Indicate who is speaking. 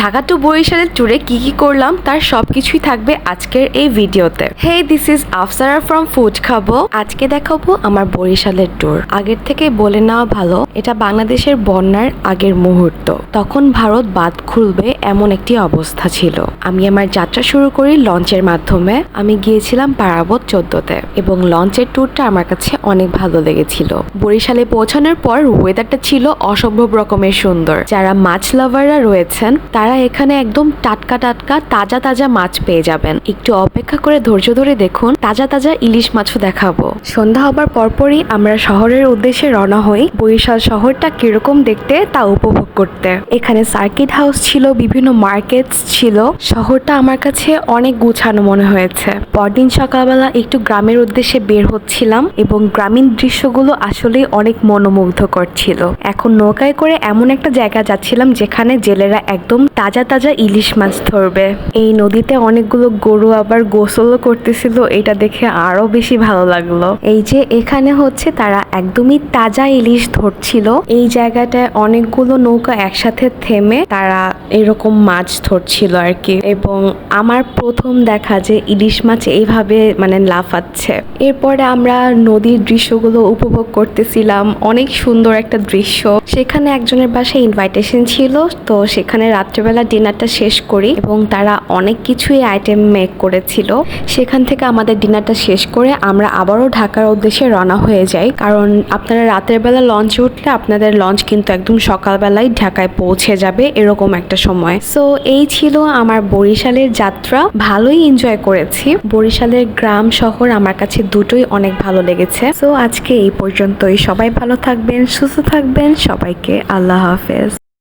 Speaker 1: Dhaka two বরিশালের ট্যুরে কি কি করলাম, তার সবকিছুই থাকবে আজকের এই ভিডিওতে hey this is Afsara from food খাব আজকে দেখাবো আমার বরিশালের ট্যুর আগের থেকে বলে নেওয়া ভালো, এটা বাংলাদেশের বন্যার আগের মুহূর্ত। তখন ভারত বাদ খুলবে এমন একটি অবস্থা ছিল। আমি আমার যাত্রা শুরু করি লঞ্চের মাধ্যমে। আমি গিয়েছিলাম পারাবত চোদ্দতে এবং লঞ্চের ট্যুরটা আমার কাছে অনেক ভালো লেগেছিল। বরিশালে পৌঁছানোর পর ওয়েদারটা ছিল অসম্ভব রকমের সুন্দর। যারা মাছ লাভাররা রয়েছেন, তারা এখানে একদম টাটকা টাটকা তাজা তাজা মাছ পেয়ে যাবেন। একটু অপেক্ষা করে ধৈর্য ধরে দেখুন, তাজা তাজা ইলিশ মাছও দেখাবো। সন্ধ্যা হবার পরপরই আমরা শহরের উদ্দেশ্যে রওনা হই। বরিশাল শহরটা কীরকম দেখতে তা উপভোগ করতে। এখানে সার্কিট হাউস ছিল, বিভিন্ন মার্কেটস ছিল। শহরটা আমার কাছে অনেক গুছানো মনে হয়েছে। পরদিন সকালবেলা একটু গ্রামের উদ্দেশ্যে বের হচ্ছিলাম এবং গ্রামীণ দৃশ্যগুলো আসলেই অনেক মনোমুগ্ধকর ছিল। এখন নৌকায় করে এমন একটা জায়গা যাচ্ছিলাম যেখানে জেলেরা একদম তাজা তাজা ইলিশ মাছ ধরবে। এই নদীতে অনেকগুলো গরু আবার গোসলও করতেছিল, এটা দেখে আরও বেশি ভালো লাগল। এই যে এখানে হচ্ছে তারা একদমই তাজা ইলিশ ধরছিল। এই জায়গাটায় অনেকগুলো নৌকা একসাথে থেমে তারা এরকম মাছ ধরছিল আর কি এবং আমার প্রথম দেখা যে ইলিশ মাছ এইভাবে মানে লাফাচ্ছে। এরপরে আমরা নদীর দৃশ্যগুলো উপভোগ করতেছিলাম। অনেক সুন্দর একটা দৃশ্য। সেখানে একজনের বাসায় ইনভাইটেশন ছিল, তো সেখানে রাত্রেবেলা ডিনারটা শেষ করি এবং তারা অনেক কিছুই আইটেম মেক করেছিল। সেখান থেকে আমাদের ডিনারটা শেষ করে আমরা আবারও ঢাকার উদ্দেশ্যে রওনা হয়ে যাই। কারণ আপনারা রাতের বেলা লঞ্চে উঠলে আপনাদের লঞ্চ কিন্তু একদম সকালবেলায় ঢাকায় পৌঁছে যাবে এরকম একটা সময়। সো এই ছিল আমার বরিশালের যাত্রা। ভালোই এনজয় করেছি। বরিশালের গ্রাম শহর আমার কাছে দুটোই অনেক ভালো লেগেছে। সো আজকে এই পর্যন্তই। সবাই ভালো থাকবেন, সুস্থ থাকবেন। সবাইকে আল্লাহ হাফেজ।